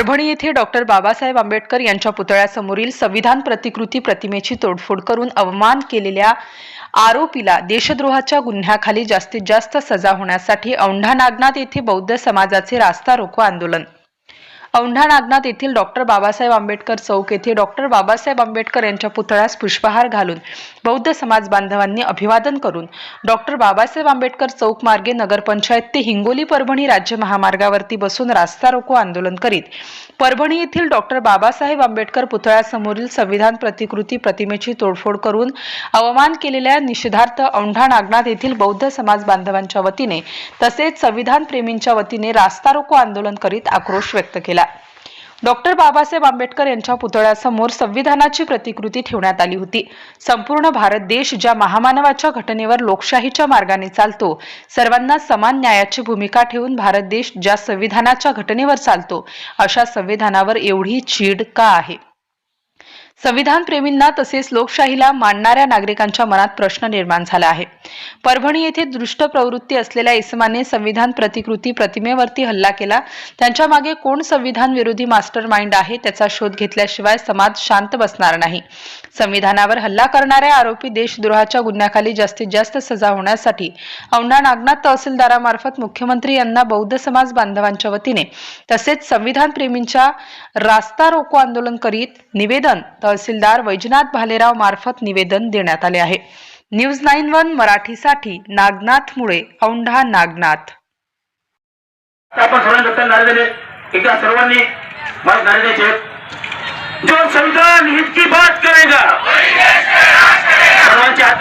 परभणी येथे डॉक्टर बाबासाहेब आंबेडकर यांच्या पुतळ्यासमोरील संविधान प्रतिकृती प्रतिमेची तोडफोड करून अवमान केलेल्या आरोपीला देशद्रोहाच्या गुन्ह्याखाली जास्तीत जास्त सजा होण्यासाठी औंढा नागनाथ येथे बौद्ध समाजाचे रास्ता रोको आंदोलन. औंढा नागनाथ येथील डॉक्टर बाबासाहेब आंबेडकर चौक येथे डॉक्टर बाबासाहेब आंबेडकर यांच्या पुतळ्यास पुष्पहार घालून बौद्ध समाज बांधवांनी अभिवादन करून डॉक्टर बाबासाहेब आंबेडकर चौक मार्गे नगरपंचायत ते हिंगोली परभणी राज्य महामार्गावरती बसून रास्ता रोको आंदोलन करीत. परभणी येथील डॉक्टर बाबासाहेब आंबेडकर पुतळ्यासमोरील संविधान प्रतिकृती प्रतिमेची तोडफोड करून अवमान केलेल्या निषेधार्थ औंढा नागनाथ येथील बौद्ध समाज बांधवांच्या वतीने तसेच संविधान प्रेमींच्या वतीने रास्ता रोको आंदोलन करीत आक्रोश व्यक्त केला. डॉक्टर बाबासाहेब आंबेडकर यांच्या पुतळ्यासमोर संविधानाची प्रतिकृती ठेवण्यात आली होती. संपूर्ण भारत देश ज्या महामानवाच्या घटनेवर लोकशाहीच्या मार्गाने चालतो सर्वांना समान न्यायाची भूमिका ठेवून भारत देश ज्या संविधानाच्या घटनेवर चालतो अशा संविधानावर एवढी चीड का आहे? संविधान प्रेमींना तसेच लोकशाहीला मानणाऱ्या नागरिकांच्या मनात प्रश्न निर्माण झाला आहे. परभणी येथे दृष्ट प्रवृत्ती असलेल्या इसमाने संविधान प्रतिकृती प्रतिमेवरती हल्ला केला. त्यांच्या मागे कोण संविधान विरोधी मास्टर माइंड आहे त्याचा शोध घेतल्याशिवाय समाज शांत बसणार नाही. संविधानावर हल्ला करणाऱ्या आरोपी देशद्रोहाच्या गुन्ह्याखाली जास्तीत जास्त सजा होण्यासाठी औंढा नागनाथ तहसीलदारामार्फत मुख्यमंत्री यांना बौद्ध समाज बांधवांच्या वतीने तसेच संविधान प्रेमींच्या रास्ता रोको आंदोलन करीत निवेदन तहसीलदार वैजनाथ भालेराव मार्फत निवेदन देण्यात आले आहे. न्यूज नाईन वन मराठीसाठी नागनाथ मुळे औंढा नागनाथ. आपण सर्वांनी नारे दिले. एकदा सर्वांनी मला नारे द्यायचे जो संविधान हित की बात करेगा. सर्वांच्या